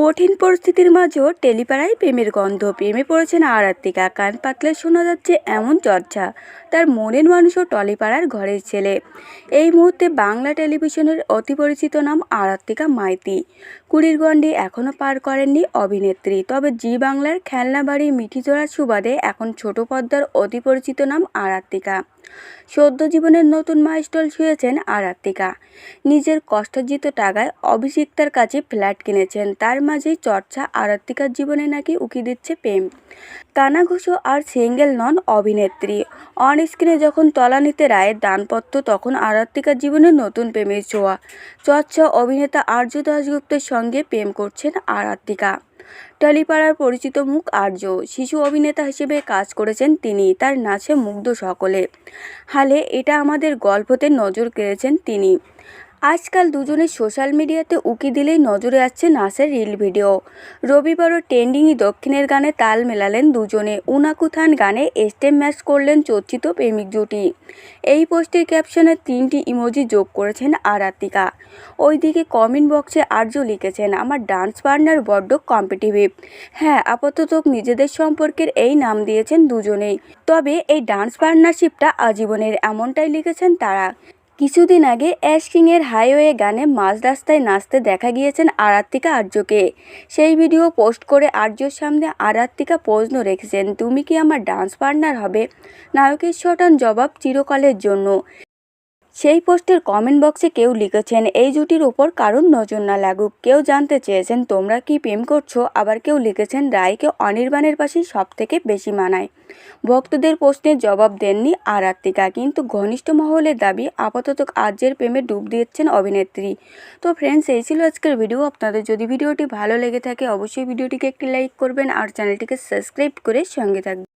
কঠিন পরিস্থিতির মাঝেও টেলিপাড়ায় প্রেমের গন্ধ। প্রেমে পড়েছেন আরাত্মিকা কান পাতলে শোনা যাচ্ছে এমন চর্চা। তার মনের মানুষও টলিপাড়ার ঘরের ছেলে। এই মুহূর্তে বাংলা টেলিভিশনের অতি পরিচিত নাম আরাত্মিকা মাইতি। কুড়ির গণ্ডে এখনও পার করেননি অভিনেত্রী। তবে জি বাংলার খেলনা বাড়ি মিঠিজোড়ার সুবাদে এখন ছোট পর্দার অতি পরিচিত নাম আরাত্মিকা সদ্য জীবনের নতুন মাইস্টল ছুঁয়েছেন আরাত্মিকা নিজের কষ্টার্জিত টাকায় অভিষিক্তার কাছে ফ্ল্যাট কিনেছেন। তার মাঝেই চর্চা আরাত্মিকার জীবনে নাকি উকি দিচ্ছে প্রেম। কানাঘুষো আর সিঙ্গেল নন অভিনেত্রী। অন স্ক্রিনে যখন তলানিতে রায়ের দানপত্র, তখন আরাত্মিকার জীবনে নতুন প্রেমের ছোঁয়া। চর্চা অভিনেতা আর্য দাশগুপ্তের সঙ্গে প্রেম করছেন আরাত্মিকা টলিপাড়ার পরিচিত মুখ আর্য। শিশু অভিনেতা হিসেবে কাজ করেছেন তিনি, তার নাচে মুগ্ধ সকলে। হালে এটা আমাদের গল্পতে নজর কেড়েছেন তিনি। আজকাল দুজনে সোশ্যাল মিডিয়াতে উকি দিলেই নজরে আসছে নাচের রিল ভিডিও। রবিবারও ট্রেন্ডিংই দক্ষিণের গানে তাল মেলালেন দুজনে। উনাকুথান গানে স্টেপ ম্যাচ করলেন চর্চিত প্রেমিক জুটি। এই পোস্টের ক্যাপশনে তিনটি ইমোজি যোগ করেছেন আরাত্মিকা ওইদিকে কমেন্ট বক্সে আর্য লিখেছেন, আমার ডান্স পার্টনার বড্ড কম্পিটিটিভ। হ্যাঁ আপাতত নিজেদের সম্পর্কের এই নাম দিয়েছেন দুজনেই। তবে এই ডান্স পার্টনারশিপটা আজীবনের। এমনটাই লিখেছেন তারা। কিছুদিন আগে অ্যাশ কিংয়ের হাইওয়ে গানে মাঝ রাস্তায় নাচতে দেখা গিয়েছেন আরাত্মিকা আর্যকে। সেই ভিডিও পোস্ট করে আর্যর সামনে আরাত্মিকা প্রশ্ন রেখেছেন, তুমি কি আমার ডান্স পার্টনার হবে? নায়কের শটান জবাব চিরকালের জন্য। সেই পোস্টের কমেন্ট বক্সে কেউ লিখেছেন, এই জুটির ওপর কারণ নজর না লাগুক। কেউ জানতে চেয়েছেন, তোমরা কি প্রেম করছ? আবার কেউ লিখেছেন, রায়কে অনির্বাণের পাশেই সব থেকে বেশি মানায়। ভক্তদের প্রশ্নের জবাব দেননি আরাত্মিকা কিন্তু ঘনিষ্ঠ মহলের দাবি, আপাতত আর্যের প্রেমে ডুব দিয়েছেন অভিনেত্রী। তো ফ্রেন্ডস এই ছিল আজকের ভিডিও আপনাদের যদি ভিডিওটি ভালো লেগে থাকে, অবশ্যই ভিডিওটিকে একটি লাইক করবেন আর চ্যানেলটিকে সাবস্ক্রাইব করে সঙ্গে থাকবেন।